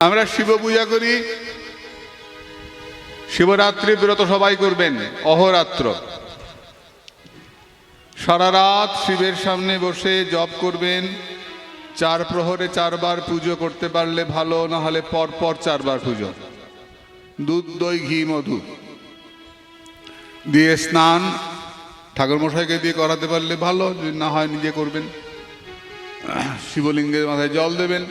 আমরা শিব পূজা করি। শিবরাত্রি ব্রত সবাই করবেন, অহরাত্র। সারা রাত শিবের সামনে বসে জপ করবেন। চার প্রহরে চারবার পুজো করতে পারলে ভালো না হলে পর পর চারবার পুজো। দুধ, দই, ঘি, মধু। দিয়ে স্নান। ঠাকুরমশাইকে দিয়ে করাতে পারলে ভালো, যদি না হয় নিজে করবেন। শিবলিঙ্গের মাথায় জল দেবেন।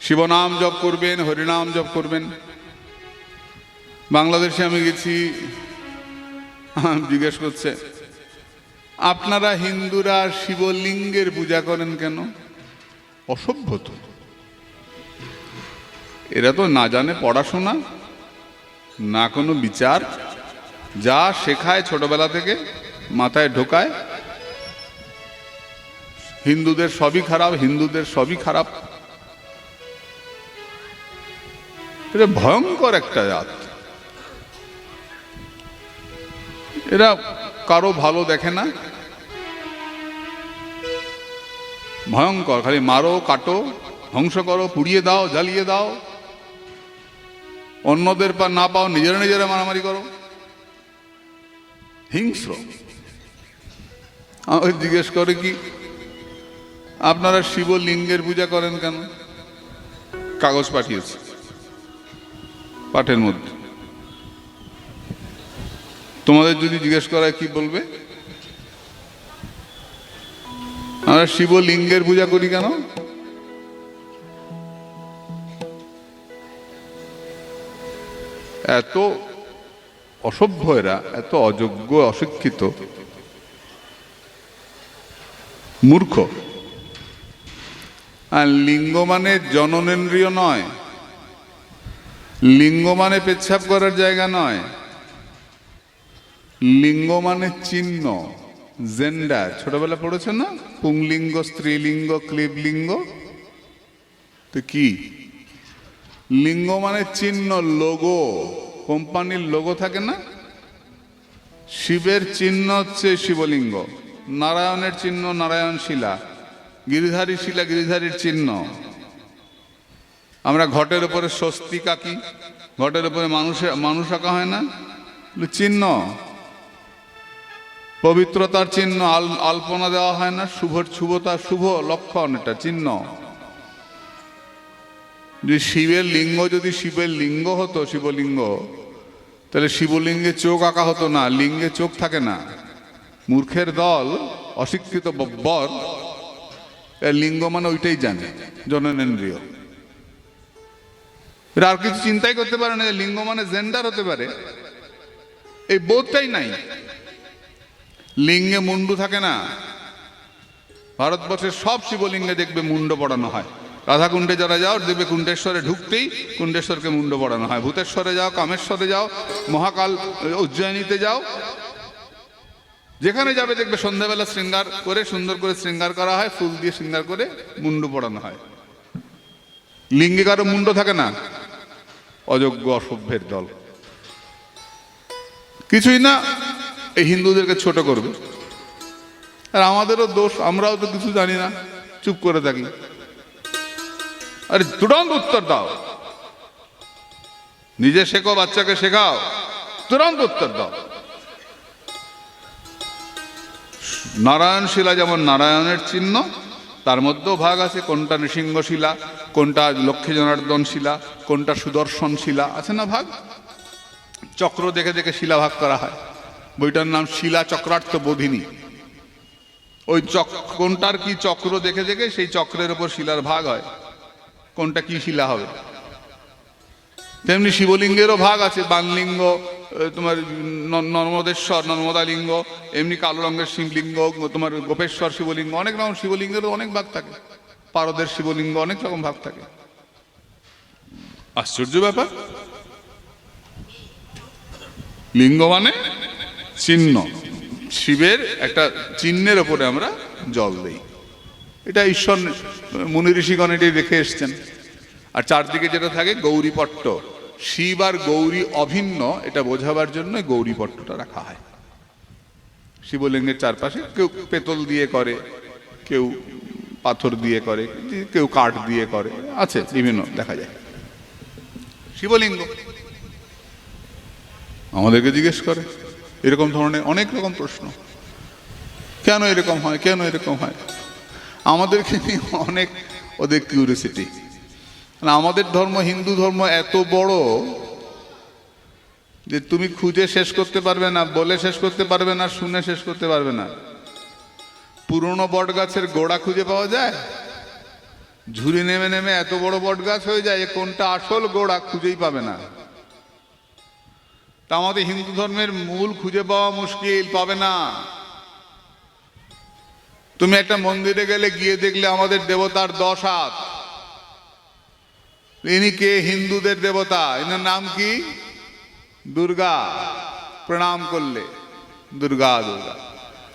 শিবনাম জপ করবেন, হরিনাম জপ করবেন। বাংলাদেশে আমি গেছি জিজ্ঞেস করছে, আপনারা হিন্দুরা শিবলিঙ্গের পূজা করেন কেন? অসভ্য তো। এরা তো না জানে পড়াশোনা, না কোনো বিচার, যা শেখায় ছোটবেলা থেকে, মাথায় ঢোকায়। হিন্দুদের সবই খারাপ, হিন্দুদের সবই খারাপ। এটা ভয়ঙ্কর একটা জাত এরা কারও ভালো দেখে না। ভয়ঙ্কর, খালি মারো, কাটো, ধ্বংস করো, পুড়িয়ে দাও, জ্বালিয়ে দাও। অন্যদের পা না পাও, নিজেরা নিজেরা মারামারি করো। হিংস্র। আমাকে জিজ্ঞেস করে কি, আপনারা শিবলিঙ্গের পূজা করেন কেন? কাগজ পাঠিয়েছে। পাঠের মধ্যে। তোমাদের যদি জিজ্ঞেস করা কি বলবে? আমরা শিবলিঙ্গের পূজা করি কেন? এত অসভ্য এরা, এত অযোগ্য, অশিক্ষিত। মূর্খ। আর লিঙ্গ মানে জননেন্দ্রিয় নয়। লিঙ্গ মানে পেচ্ছাপ করার জায়গা নয়। লিঙ্গ মানে চিহ্ন জেন্ডার ছোটবেলা পড়েছে না? পুংলিঙ্গ, স্ত্রীলিঙ্গ, ক্লিবলিঙ্গ? তো কি? লিঙ্গ মানে চিহ্ন, লোগো। কোম্পানির লোগো থাকে না? শিবের চিহ্ন হচ্ছে শিবলিঙ্গ। নারায়ণের চিহ্ন নারায়ণ শিলা গিরিধারী শিলা, গিরিধারীর চিহ্ন। আমরা ঘটের উপরে স্বস্তিক আঁকি ঘটের উপরে মানুষে, মানুষ আঁকা হয় না? চিহ্ন। পবিত্রতার চিহ্ন, আল, আলপনা দেওয়া হয় না শুভ শুভতা, শুভ লক্ষণ এটা, চিহ্ন। যে শিবের লিঙ্গ, যদি শিবের লিঙ্গ হতো, শিবলিঙ্গ, তাহলে শিবলিঙ্গে চোখ আঁকা হতো না, লিঙ্গে চোখ থাকে না। মূর্খের দল, অশিক্ষিত এর লিঙ্গ মানে ওইটাই জানে, জননেন্দ্রিয়। এরা আর কিছু চিন্তাই করতে পারে না লিঙ্গ মানে জেন্ডার হতে পারে। এই বোধটাই নাই। লিঙ্গে মুন্ডু থাকে না। ভারতবর্ষের সব শিবলিঙ্গে দেখবে মুন্ড পড়ানো হয়। রাধাকুণ্ডে যারা যাও, দেখবে কুণ্ডেশ্বরে ঢুকতেই কুণ্ডেশ্বরকে মুন্ড পড়ানো হয়। ভূতেশ্বরে যাও, কামেশ্বরে যাও, মহাকাল উজ্জয়িনীতে যাও। যেখানে যাবে দেখবে সন্ধ্যাবেলা শৃঙ্গার করে, সুন্দর করে শৃঙ্গার করা হয়, ফুল দিয়ে শৃঙ্গার করে মুন্ডু পড়ানো হয়। লিঙ্গে কারও মুন্ড থাকে না। অযোগ্য অসভ্যের দল। কিছুই না, এই হিন্দুদেরকে ছোট করবে। আর আমাদেরও দোষ, আমরাও তো কিছু জানি না। চুপ করে থাকি। আরে তুরন্ত উত্তর দাও। নিজে শেখো, বাচ্চাকে শেখাও। তুরন্ত উত্তর দাও। নারায়ণ শিলা যেমন নারায়ণের চিহ্ন তার মধ্যেও ভাগ আছে, কোনটা নৃসিংহ শিলা কোনটা লক্ষ্মী জনার্দন শিলা, কোনটা সুদর্শন শিলা, আছে না ভাগ? চক্র দেখে দেখে শিলা ভাগ করা হয়। বইটার নাম শিলা চক্রার্থ বোধিনী। ওই চক, কোনটার কি চক্র দেখে দেখে সেই চক্রের ওপর শিলার ভাগ হয়। কোনটা কি শিলা হবে? তেমনি শিবলিঙ্গেরও ভাগ আছে বানলিঙ্গ তোমার নর্মদেশ্বর নর্মদা লিঙ্গ এমনি কালো রঙের শিবলিঙ্গ, তোমার গোপেশ্বর শিবলিঙ্গ, অনেক রকম শিবলিঙ্গেরও অনেক ভাগ থাকে। পারদের শিবলিঙ্গ অনেক রকম ভাগ থাকে। আশ্চর্য ব্যাপার। লিঙ্গ মানে চিহ্ন। শিবের একটা চিহ্নের ওপরে আমরা জল দেই। এটা ঈশ্বর, মুনি ঋষিগণ এটি রেখে এসছেন। আর চারদিকে যেটা থাকে গৌরীপট্ট। শিব আর গৌরী অভিন্ন, এটা বোঝাবার জন্য গৌরীপট্টটা রাখা হয়। শিবলিঙ্গের চারপাশে কেউ পেতল দিয়ে করে, কেউ পাথর দিয়ে করে, কেউ কাঠ দিয়ে করে, আছে, বিভিন্ন, দেখা যায়। শিবলিঙ্গ। আমাদেরকে জিজ্ঞেস করে, এরকম ধরনের অনেক রকম প্রশ্ন। কেন এরকম হয়, কেন এরকম হয়? আমাদেরকে নিয়ে অনেক, ওদের কিউরিয়াসিটি আমাদের ধর্ম হিন্দু ধর্ম এত বড় যে তুমি খুঁজে শেষ করতে পারবে না, বলে শেষ করতে পারবে না, শুনে শেষ করতে পারবে না। পুরনো বট গাছের গোড়া খুঁজে পাওয়া যায়? ঝুড়ি নেমে নেমে এত বড় বট গাছ হয়ে যায় কোনটা আসল গোড়া খুঁজেই পাবে না। তা আমাদের হিন্দু ধর্মের মূল খুঁজে পাওয়া মুশকিল, পাবে না। তুমি একটা মন্দিরে গেলে গিয়ে দেখলে আমাদের দেবতার দশ হাত। ইনি কে হিন্দুদের দেবতা। এনার নাম কি? দুর্গা। প্রণাম করলে। দুর্গা দুর্গা।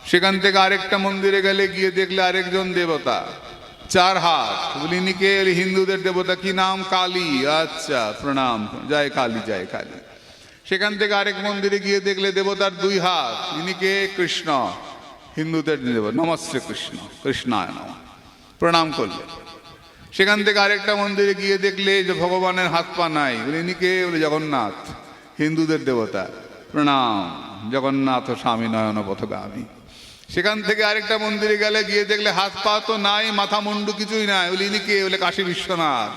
সেখান থেকে আরেকটা মন্দিরে গেলে গিয়ে দেখলে আরেকজন দেবতা। চার হাত। বলি ইনি কে হিন্দুদের দেবতা। কি নাম? কালী। আচ্ছা প্রণাম। জয় কালী জয় কালী। সেখান থেকে আরেক মন্দিরে গিয়ে দেখলে দেবতার দুই হাত। ইনি কে কৃষ্ণ, হিন্দুদের দেবতা। নমস্তে কৃষ্ণ। কৃষ্ণায় প্রণাম করলে। সেখান থেকে আরেকটা মন্দিরে গিয়ে দেখলে যে ভগবানের হাত পা নাই। বলে, ইনি কে? বলে, জগন্নাথ, হিন্দুদের দেবতা। প্রণাম, জগন্নাথ স্বামী নয়ন পথগামী সেখান থেকে আরেকটা মন্দিরে গেলে গিয়ে দেখলে হাত পা তো নাই, মাথা মুন্ডু কিছুই নাই। বলে, ইনি কে? বলে, কাশী বিশ্বনাথ।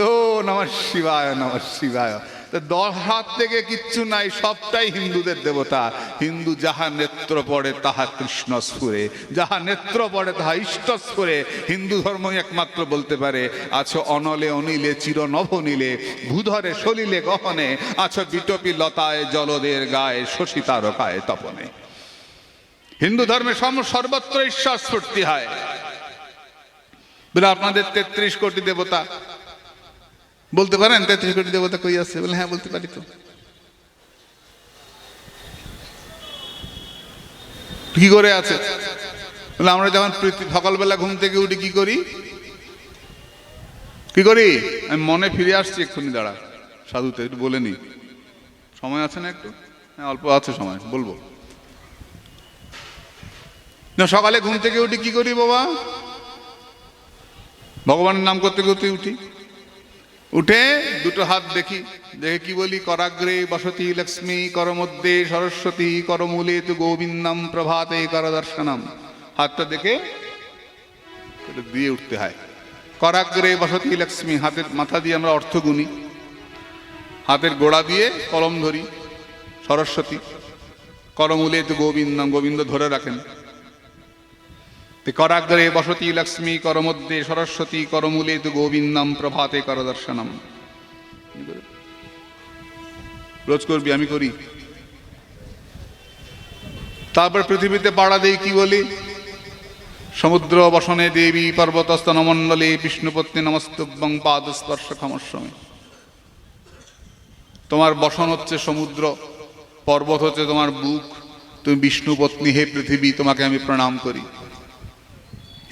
ও, নমঃ শিবায় নমঃ শিবায়। দশ হাত থেকে কিচ্ছু নাই, সবটাই হিন্দুদের দেবতা। হিন্দু যাহা নেত্র পড়ে তাহা কৃষ্ণ স্ফুরে যাহা নেত্র পড়ে তাহা ইষ্ট স্ফুরে হিন্দু ধর্মই একমাত্র বলতে পারে, আছো অনলে অনিলে চির নভ নীলে, ভূধরে সলিলে গহনে, আছো বিটপি লতায়, জলদের গায়ে শশী তারকায় তপনে। হিন্দু ধর্মে সম- সর্বত্র ঈশ্বর স্ফূর্তি হয়। বলে আপনাদের তেত্রিশ কোটি দেবতা বলতে পারেন? তেত্রিশ কোটি দেবতা কই আছে? বলে হ্যাঁ বলতে পারি তো। কি করে আছে? বলে, আমরা যখন সকালবেলা ঘুম থেকে উঠে, কি করি? কি করি? আমি মনে ফিরে আসছি এক্ষুনি, দাঁড়া। সাধুতে একটু বলে নি। সময় আছে না একটু? হ্যাঁ অল্প আছে সময়, বলব। না, সকালে ঘুম থেকে উঠি, কি করি বাবা? ভগবানের নাম করতে করতে উঠি। উঠে দুটো হাত দেখি, দেখে কি বলি? করাগ্রে বসতি লক্ষ্মী করমধ্যে সরস্বতী, করমূলে তু গোবিন্দম প্রভাতে কর দর্শনম হাতটা দেখে দিয়ে উঠতে হয়। করাগ্রে বসতি লক্ষ্মী, হাতের মাথা দিয়ে আমরা অর্থ গুনি। হাতের গোড়া দিয়ে কলম ধরি, সরস্বতী, করমূলে তু গোবিন্দম, গোবিন্দ ধরে রাখেন। করাগ্রে বসতি লক্ষ্মী করমধ্যে সরস্বতী করমূলে তু গোবিন্দম প্রভাতে কর দর্শনম রোজ করবি, আমি করি। তারপর পৃথিবীতে পাড়া দেই কি বলি? সমুদ্র বসনে দেবী পর্বতস্থ নমণ্ডলে বিষ্ণুপত্নী নমস্তব্যং পাদ স্পর্শ ক্ষমস্বমে তোমার বসন হচ্ছে সমুদ্র, পর্বত হচ্ছে তোমার বুক। তুমি বিষ্ণুপত্নী হে পৃথিবী, তোমাকে আমি প্রণাম করি।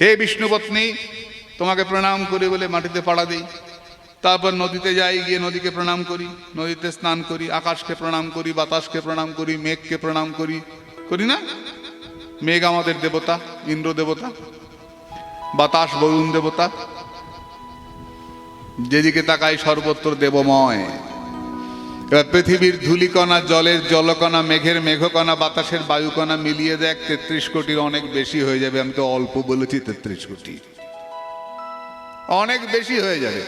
হে বিষ্ণুপত্নী তোমাকে প্রণাম করি বলে মাটিতে পাড়া দিই। তারপর নদীতে যাই, গিয়ে নদীকে প্রণাম করি, নদীতে স্নান করি, আকাশকে প্রণাম করি, বাতাসকে প্রণাম করি, মেঘকে প্রণাম করি। করি না? মেঘ আমাদের দেবতা, ইন্দ্র দেবতা, বাতাস বরুণ দেবতা। যেদিকে তাকাই সর্বত্র দেবময়। পৃথিবীর ধূলিকণা, জলের জলকণা, মেঘের মেঘকণা, বাতাসের বায়ুকণা মিলিয়ে দেখ, তেত্রিশ কোটির অনেক বেশি হয়ে যাবে। আমি তো অল্প বলেছি তেত্রিশ কোটি। অনেক বেশি হয়ে যাবে।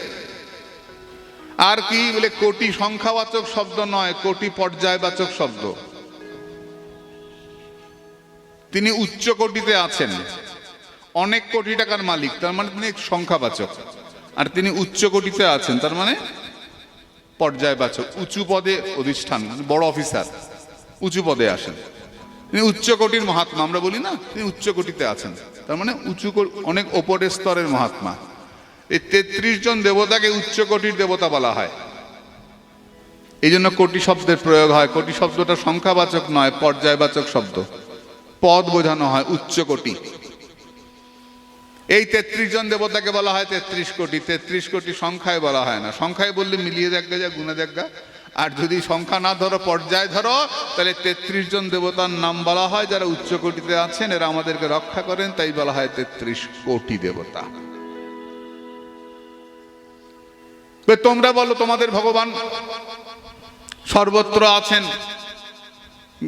আর কি, বলে কোটি সংখ্যাবাচক শব্দ নয়, কোটি পর্যায়বাচক শব্দ। তিনি উচ্চ কোটিতে আছেন। অনেক কোটি টাকার মালিক, তার মানে তিনি সংখ্যাবাচক। আর তিনি উচ্চ কোটিতে আছেন, তার মানে পর্যায়বাচক, উঁচু পদে অধিষ্ঠান বড় অফিসার, উঁচু পদে আসেন। তিনি উচ্চ কোটির মহাত্মা, আমরা বলি না, তিনি উচ্চ কোটিতে আছেন। তার মানে উঁচু অনেক ওপরের স্তরের মহাত্মা। এই তেত্রিশ জন দেবতাকে উচ্চ কোটির দেবতা বলা হয়। এই জন্য কোটি শব্দের প্রয়োগ হয়। কোটি শব্দটা সংখ্যাবাচক নয়, পর্যায়বাচক শব্দ। পদ বোঝানো হয় উচ্চ কোটি। এই তেত্রিশ জন দেবতাকে বলা হয় তেত্রিশ কোটি। তেত্রিশ কোটি সংখ্যায় বলা হয় না। সংখ্যায় বললে মিলিয়ে দেখা যা গুণে দেখা আর যদি সংখ্যা না ধরো, পর্যায় ধরো, তাহলে তেত্রিশ জন দেবতার নাম বলা হয়, যারা উচ্চ কোটিতে আছেন, এরা আমাদেরকে রক্ষা করেন, তাই বলা হয় তেত্রিশ কোটি দেবতা। তোমরা বলো, তোমাদের ভগবান সর্বত্র আছেন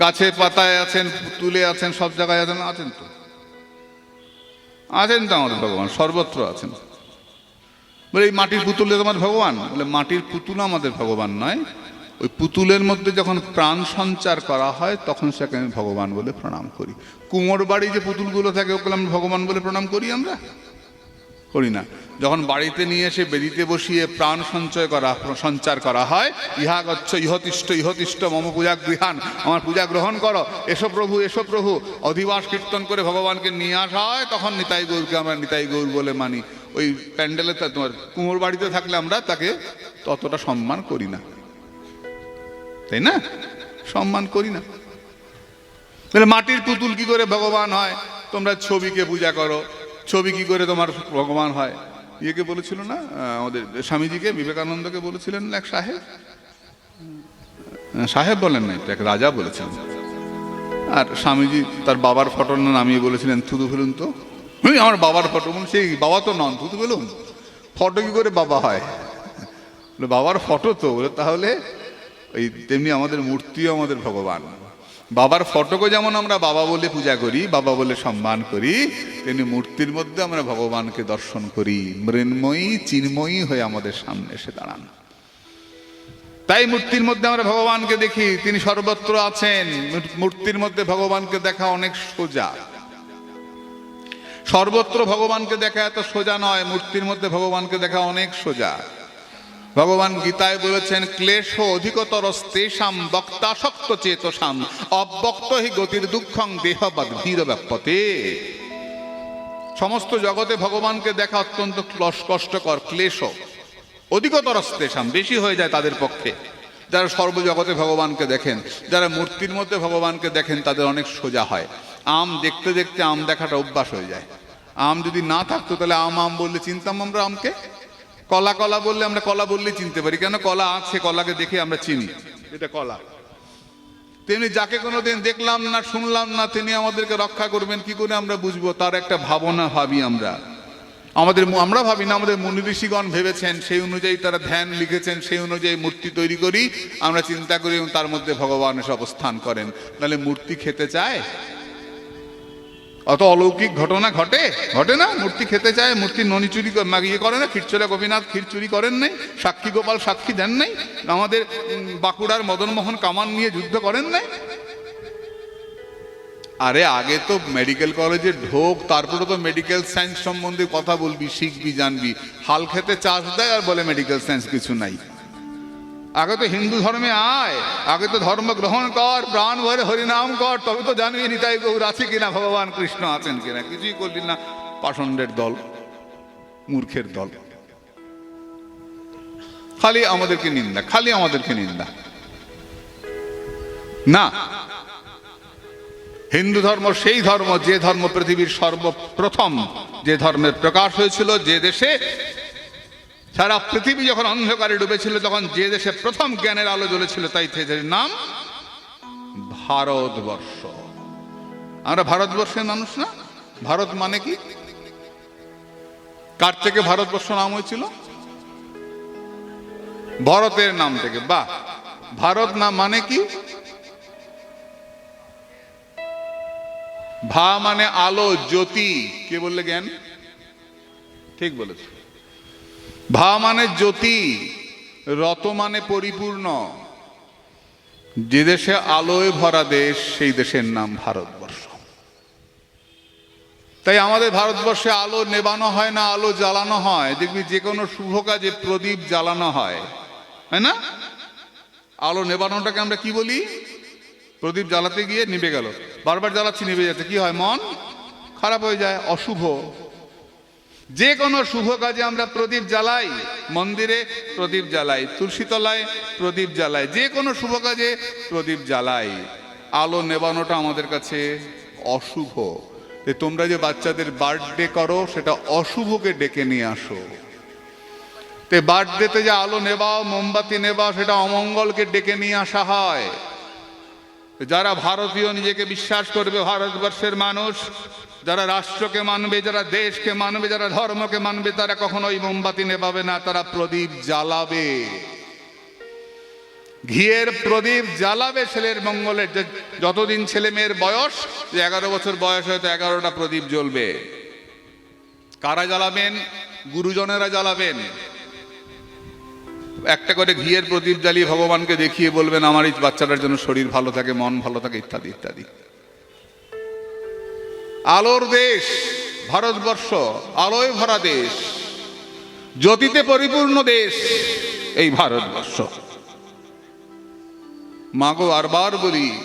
গাছে পাতায় আছেন, তুলে আছেন, সব জায়গায় আছেন আছেন তো? আছেন তো আমাদের ভগবান, সর্বত্র আছেন। বলে এই মাটির পুতুলে তোমার ভগবান? বলে মাটির পুতুল আমাদের ভগবান নয়। ওই পুতুলের মধ্যে যখন প্রাণ সঞ্চার করা হয়, তখন সেকে আমি ভগবান বলে প্রণাম করি। কুমোর বাড়ি যে পুতুলগুলো থাকে, ওগুলো আমি ভগবান বলে প্রণাম করি আমরা? করি না। যখন বাড়িতে নিয়ে এসে বেদিতে বসিয়ে প্রাণ সঞ্চয় করা, সঞ্চার করা হয়, ইহা গচ্ছ ইহতিষ্ঠ ইহতিষ্ঠ মম পূজা গৃহান আমার পূজা গ্রহণ করো। এসো প্রভু এসো প্রভু। অধিবাস কীর্তন করে ভগবানকে নিয়ে আসা হয়, তখন নিতাই গৌরকে আমরা নিতাই গৌর বলে মানি। ওই প্যান্ডেলে তোমার কুমোর বাড়িতে থাকলে আমরা তাকে ততটা সম্মান করি না। তাই না? সম্মান করি না। তাহলে মাটির পুতুল কি করে ভগবান হয়? তোমরা ছবিকে পূজা করো। ছবি কি করে তোমার ভগবান হয়? ইয়েকে বলেছিল না আমাদের স্বামীজিকে, বিবেকানন্দকে বলেছিলেন এক সাহেব? সাহেব বলেন তো এক রাজা বলেছিলেন আর স্বামীজি তার বাবার ফটো নামিয়ে বলেছিলেন, থুতু ফেলুন তো। আমার বাবার ফটো? বলুন সেই বাবা তো নন, থুতু ফেলুন। ফটো কি করে বাবা হয়? বাবার ফটো তো তাহলে ওই তেমনি আমাদের মূর্তিও আমাদের ভগবান। বাবার ফটোকে যেমন আমরা বাবা বলে পূজা করি, বাবা বলে সম্মান করি, তেমনি মূর্তির মধ্যে আমরা ভগবানকে দর্শন করি। মৃন্ময়ী, চিন্ময়ী হয়ে আমাদের সামনে এসে দাঁড়ান। তাই মূর্তির মধ্যে আমরা ভগবানকে দেখি, তিনি সর্বত্র আছেন। মূর্তির মধ্যে ভগবানকে দেখা অনেক সোজা। সর্বত্র ভগবানকে দেখা এত সোজা নয়, মূর্তির মধ্যে ভগবানকে দেখা অনেক সোজা। ভগবান গীতায় বলেছেন, ক্লেশ অধিকতর তেষাম বক্তাসক্ত চেতসাম, অব্যক্ত হি গতির দুঃখং দেহবাদ ধীর ব্যাপতে সমস্ত জগতে ভগবানকে দেখা অত্যন্ত কষ্টকর ক্লেশ অধিকতর তেষাম বেশি হয়ে যায় তাদের পক্ষে। যারা সর্বজগতে ভগবানকে দেখেন, যারা মূর্তির মধ্যে ভগবানকে দেখেন, তাদের অনেক সোজা হয়। আম দেখতে দেখতে আম দেখাটা অভ্যাস হয়ে যায়। আম যদি না থাকতো, তাহলে আম আম বললে চিনতাম আমরা আমকে? কলা কলা বললে আমরা কলা বললেই চিনতে পারি। কেন কলা আছে কলাকে দেখে আমরা চিনি। এটা কলা। তেমনি যাকে কোনোদিন দেখলাম না শুনলাম না তিনি আমাদেরকে রক্ষা করবেন কি করে আমরা বুঝব? তার একটা ভাবনা ভাবি আমরা। আমাদের আমরা ভাবি না আমাদের মুনি ঋষিগণ ভেবেছেন সেই অনুযায়ী তারা ধ্যান লিখেছেন সেই অনুযায়ী মূর্তি তৈরি করি। আমরা চিন্তা করি এবং তার মধ্যে ভগবান এসে অবস্থান করেন। তাহলে মূর্তি খেতে চায়? অত অলৌকিক ঘটনা ঘটে? ঘটে না? মূর্তি খেতে চায়, মূর্তি ননি চুরি ইয়ে করে না? ক্ষীরচোরা গোপীনাথ ক্ষীর চুরি করেন নাই? সাক্ষী গোপাল সাক্ষী দেন নাই? আমাদের বাঁকুড়ার মদনমোহন কামান নিয়ে যুদ্ধ করেন নাই? আরে আগে তো মেডিকেল কলেজে ঢোক, তারপরে তো মেডিকেল সায়েন্স সম্বন্ধে কথা বলবি, শিখবি, জানবি। হাল খেতে চাষ দেয় আর বলে মেডিকেল সায়েন্স কিছু নাই। আগে তো হিন্দু ধর্মে আয়, আগে তো ধর্ম গ্রহণ কর, প্রাণ ভরে হরিনাম কর, তবে তো জানবি নিতাই গৌর আছে কিনা, ভগবান কৃষ্ণ আছেন কিনা, কিছুই করলি না। পাষণ্ডের দল, মূর্খের দল। খালি আমাদেরকে নিন্দা, খালি আমাদেরকে নিন্দা। না, হিন্দু ধর্ম সেই ধর্ম, যে ধর্ম পৃথিবীর সর্বপ্রথম, যে ধর্মের প্রকাশ হয়েছিল যে দেশে সারা পৃথিবী যখন অন্ধকারে ডুবেছিল, তখন যে দেশে প্রথম জ্ঞানের আলো জ্বলেছিল, তাই দেশের নাম ভারতবর্ষ। আমরা ভারতবর্ষের মানুষ না? ভারত মানে কি? কার থেকে ভারতবর্ষ নাম হয়েছিল? ভরতের নাম থেকে। বা ভারত নাম মানে কি? ভা মানে আলো, জ্যোতি। কে বললে জ্ঞান? ঠিক বলেছে। ভা মানে জ্যোতি, রত মানে পরিপূর্ণ। যে দেশে আলোয় ভরা দেশ, সেই দেশের নাম ভারতবর্ষ। তাই আমাদের ভারতবর্ষে আলো নেবানো হয় না, আলো জ্বালানো হয়। দেখবি যে কোনো শুভ কাজে প্রদীপ জ্বালানো হয়। তাই না? আলো নেবানোটাকে আমরা কি বলি? প্রদীপ জ্বালাতে গিয়ে নিভে গেল। বারবার জ্বালাচ্ছি, নিভে যাচ্ছে। কি হয়? মন খারাপ হয়ে যায়, অশুভ। যে কোনো শুভ কাজে আমরা প্রদীপ জ্বালাই, মন্দিরে প্রদীপ জ্বালাই, তুলসীতলায় প্রদীপ জ্বালাই, যে কোনো শুভ কাজে প্রদীপ জ্বালাই। আলো নেবানোটা আমাদের কাছে অশুভ। তোমরা যে বাচ্চাদের বার্থডে করো, সেটা অশুভকে ডেকে নিয়ে আসো। তে বার্থডেতে যে আলো নেবাও, মোমবাতি নেবাও, সেটা অমঙ্গলকে ডেকে নিয়ে আসা হয়। যারা ভারতীয় নিজেকে বিশ্বাস করবে, ভারতবর্ষের মানুষ যারা রাষ্ট্রকে মানবে, যারা দেশকে মানবে, যারা ধর্মকে মানবে, তারা কখনোই মোমবাতি নেবাবে না, তারা প্রদীপ জ্বালাবে। ঘিয়ের প্রদীপ জ্বালাবে ছেলের মঙ্গলের যতদিন ছেলে মেয়ের বয়স, যে এগারো বছর বয়স হয়তো এগারোটা প্রদীপ জ্বলবে। কারা জ্বালাবেন? গুরুজনেরা জ্বালাবেন। একটা করে ঘিয়ের প্রদীপ জ্বালিয়ে ভগবানকে দেখিয়ে বলবেন, আমার এই বাচ্চাটার জন্য শরীর ভালো থাকে, মন ভালো থাকে, ইত্যাদি ইত্যাদি। আলোর দেশ, ভারতবর্ষ, আলোয় ভরা দেশ, জ্যোতিতে পরিপূর্ণ দেশ, এই ভারতবর্ষ। মাগো আরবার বলি,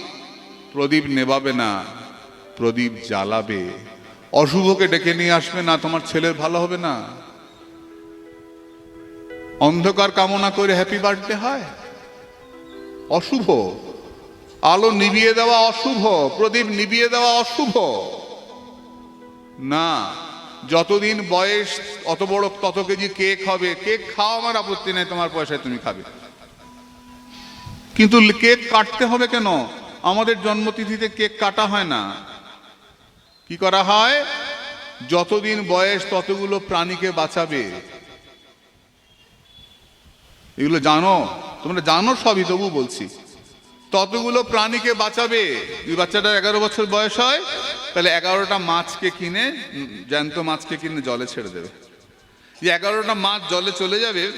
প্রদীপ নেবাবে না, প্রদীপ জ্বালাবে। অশুভকে ডেকে নিয়ে আসবে না, তোমার ছেলের ভালো হবে না। অন্ধকার কামনা করে হ্যাপি বার্থডে হয়। অশুভ। আলো নিবিয়ে দেওয়া অশুভ, প্রদীপ নিবিয়ে দেওয়া অশুভ। না, যতদিন বয়স অত বড়, তত কেজি কেক হবে। কেক খাওয়া আমার আপত্তি নেই, তোমার পয়সায় তুমি খাবে। কিন্তু কেক কাটতে হবে কেন? আমাদের জন্মতিথিতে কেক কাটা হয় না। কি করা হয়? যতদিন বয়স, ততগুলো প্রাণীকে বাঁচাবে। এগুলো জানো? তোমরা জানো সবই তবু বলছি। ততগুলো প্রাণীকে বাঁচাবে। যদি বাচ্চাটার এগারো বছর বয়স হয়। তাহলে এগারোটা মাছকে কিনে জ্যান্ত মাছকে কিনে জলে ছেড়ে দেবে। যে এগারোটা মাছ জলে চলে যাবে,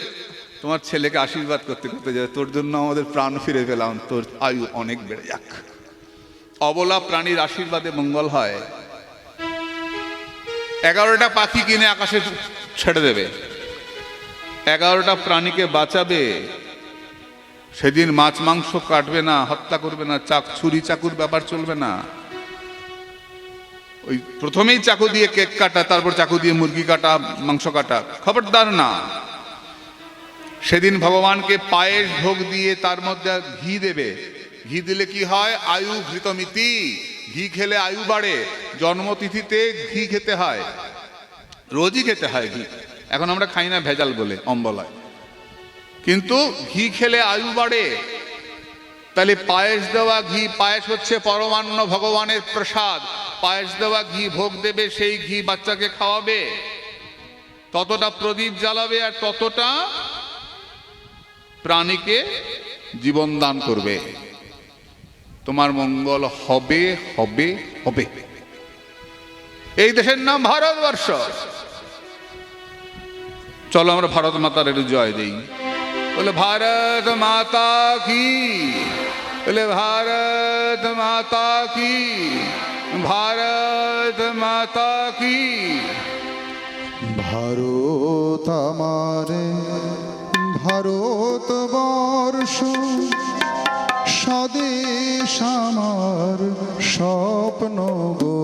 তোমার ছেলেকে আশীর্বাদ করতে করতে যাবে। তোর জন্য আমাদের প্রাণ ফিরে পেলাম, তোর আয়ু অনেক বেড়ে যাক। অবলা প্রাণীর আশীর্বাদে মঙ্গল হয়। এগারোটা পাখি কিনে আকাশে ছেড়ে দেবে। এগারোটা প্রাণীকে বাঁচাবে। সেদিন মাছ মাংস কাটবে না, হত্যা করবে না, চাক ছুরি চাকুর ব্যাপার চলবে না। ওই প্রথমেই চাকু দিয়ে কেক কাটা, তারপর চাকু দিয়ে মুরগি কাটা, মাংস কাটা। খবরদার না। সেদিন ভগবানকে পায়েস ভোগ দিয়ে তার মধ্যে ঘি দেবে। ঘি দিলে কি হয়? আয়ু ঘৃতমিতি ঘি খেলে আয়ু বাড়ে। জন্মতিথিতে ঘি খেতে হয়। রোজই খেতে হয় ঘি। এখন আমরা খাই না ভেজাল বলে, অম্বলায়। কিন্তু ঘি খেলে আয়ু বাড়ে। তাহলে পায়েস দেওয়া ঘি, পায়েস হচ্ছে পরমান্ন ভগবানের প্রসাদ। পায়েস দেওয়া ঘি ভোগ দেবে, সেই ঘি বাচ্চাকে খাওয়াবে। ততটা প্রদীপ জ্বালাবে আর ততটা প্রাণীকে জীবন দান করবে। তোমার মঙ্গল হবে হবে হবে। এই দেশের নাম ভারতবর্ষ। চলো আমরা ভারত মাতার একটু জয় দিই। বলে, ভারত মাতা কি? বলে ভারত মাতা কি ভারত মাতা কি ভারত আমার, ভারত বর্ষ, স্বদেশ আমার স্বপ্ন গো।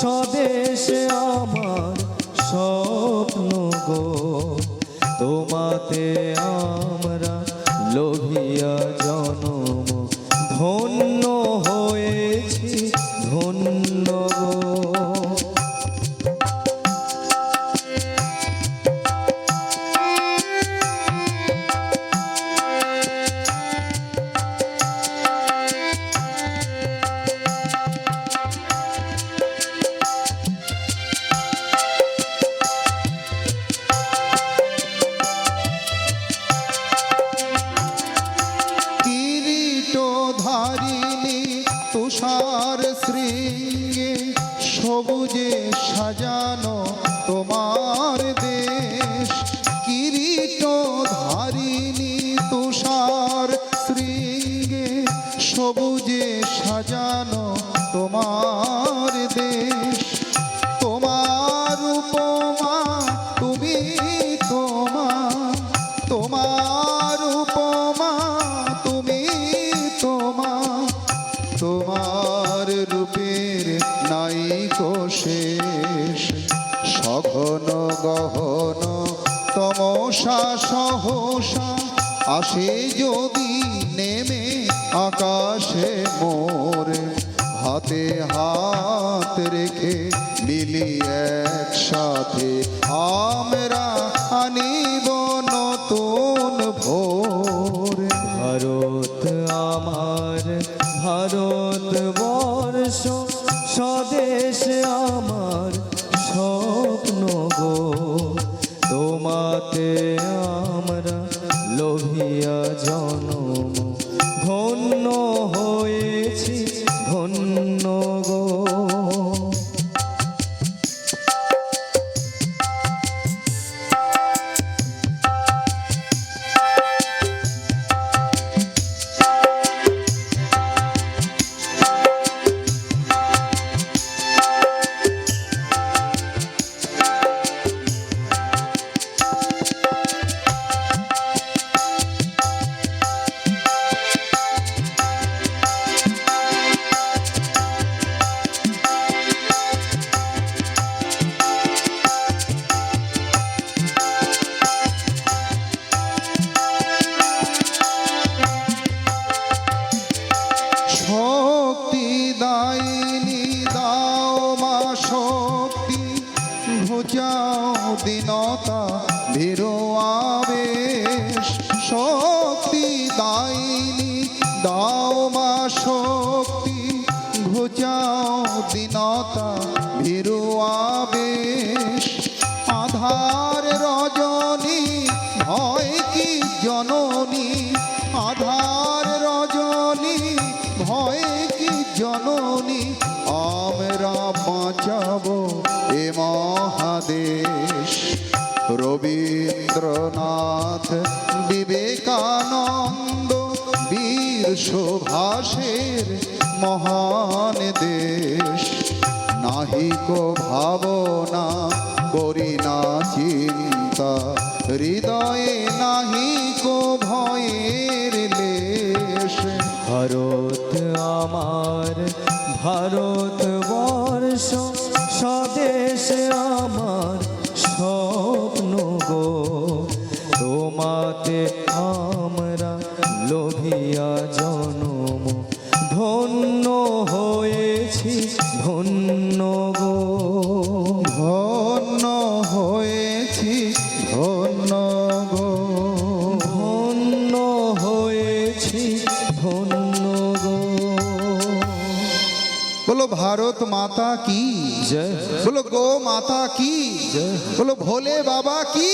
স্বদেশ আমার স্বপ্ন গো। তোমাতে আমরা আমরা আনিব আধার রজনী ভয় কি জননী? আধার রজনী ভয় কি জননী? আমরা বাঁচাবো এ মহাদেশ। রবীন্দ্রনাথ বিবেকানন্দ বীর সুভাষের মহান দেশ। নাহিক ভাবনা করি না চিন্তা। হৃদয়ে নাহি কো ভয়ের লেশ। ভারত আমার, ভারত বর্ষ, স্বদেশ আমার স্বপ্ন গো। তোমাতে মাতা কি? বলো গো মাতা কি? বলো ভোলে বাবা কি?